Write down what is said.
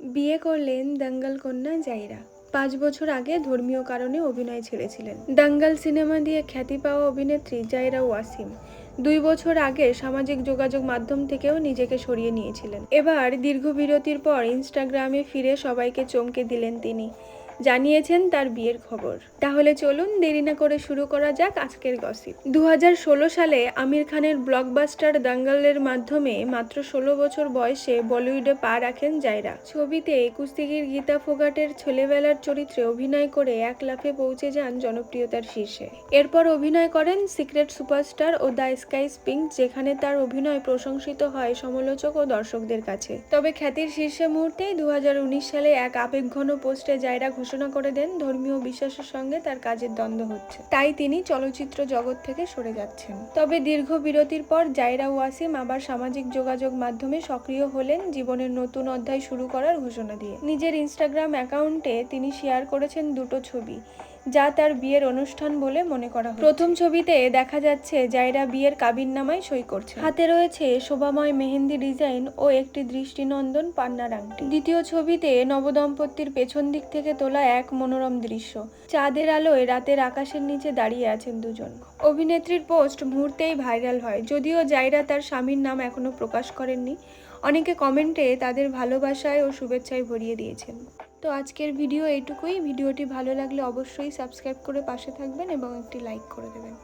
বিয়ে করলেন দাঙ্গাল কন্যা জাইরা। পাঁচ বছর আগে ধর্মীয় কারণে অভিনয় ছেড়েছিলেন। দাঙ্গাল সিনেমা দিয়ে খ্যাতি পাওয়া অভিনেত্রী জাইরা ওয়াসিম দুই বছর আগে সামাজিক যোগাযোগ মাধ্যম থেকেও নিজেকে সরিয়ে নিয়েছিলেন। এবার দীর্ঘ বিরতির পর ইনস্টাগ্রামে ফিরে সবাইকে চমকে দিলেন তিনি। জানিয়েছেন তার বিয়ের খবর। তাহলে চলুন দেরি না করে শুরু করা যাক আজকের গসিপ দু হাজার ষোলো সালে আমির খানের ব্লকবাস্টার দাঙ্গালের মাধ্যমে মাত্র ষোলো বছর বয়সে বলিউডে পা রাখেন জায়রা। ছবিতে কুস্তিগির গীতা ফোগাটের ছেলেবেলার চরিত্রে অভিনয় করে এক লাফে পৌঁছে যান জনপ্রিয়তার শীর্ষে। এরপর অভিনয় করেন সিক্রেট সুপারস্টার ও দ্য স্কাই পিঙ্ক যেখানে তার অভিনয় প্রশংসিত হয় সমালোচক ও দর্শকদের কাছে। তবে খ্যাতির শীর্ষে মুহূর্তেই দু সালে এক আবেগঘন পোস্টে জায়রা ঘোষণা করে দেন, ধর্মীয় বিশ্বাসের সঙ্গে তার কাজের দ্বন্দ্ব হচ্ছে। তাই তিনি চলচ্চিত্র জগৎ থেকে সরে যাচ্ছেন। তবে দীর্ঘ বিরতির পর জাইরা ওয়াসিম আবার সামাজিক যোগাযোগ মাধ্যমে সক্রিয় হলেন জীবনের নতুন অধ্যায় শুরু করার ঘোষণা দিয়ে। নিজের ইনস্টাগ্রাম অ্যাকাউন্টে তিনি শেয়ার করেছেন দুটো ছবি যা তার বিয়ের অনুষ্ঠান বলে মনে করা হয় প্রথম ছবিতে দেখা যাচ্ছে জায়রা বিয়ের কাবিননামায় সই করছে। হাতে রয়েছে শোভাময় মেহেন্দি ডিজাইন ও একটি দৃষ্টিনন্দন পান্নার আংটি। দ্বিতীয় ছবিতে নবদম্পতির পেছন দিক থেকে তোলা এক মনোরম দৃশ্য। চাঁদের আলোয় রাতের আকাশের নিচে দাঁড়িয়ে আছেন দুজন। অভিনেত্রীর পোস্ট মুহূর্তেই ভাইরাল হয়, যদিও জায়রা তার স্বামীর নাম এখনও প্রকাশ করেননি। অনেকে কমেন্টে তাদের ভালোবাসায় ও শুভেচ্ছায় ভরিয়ে দিয়েছেন। তো আজকের ভিডিও এইটুকুই। ভিডিওটি ভালো লাগলে অবশ্যই সাবস্ক্রাইব করে পাশে থাকবেন এবং একটি লাইক করে দেবেন।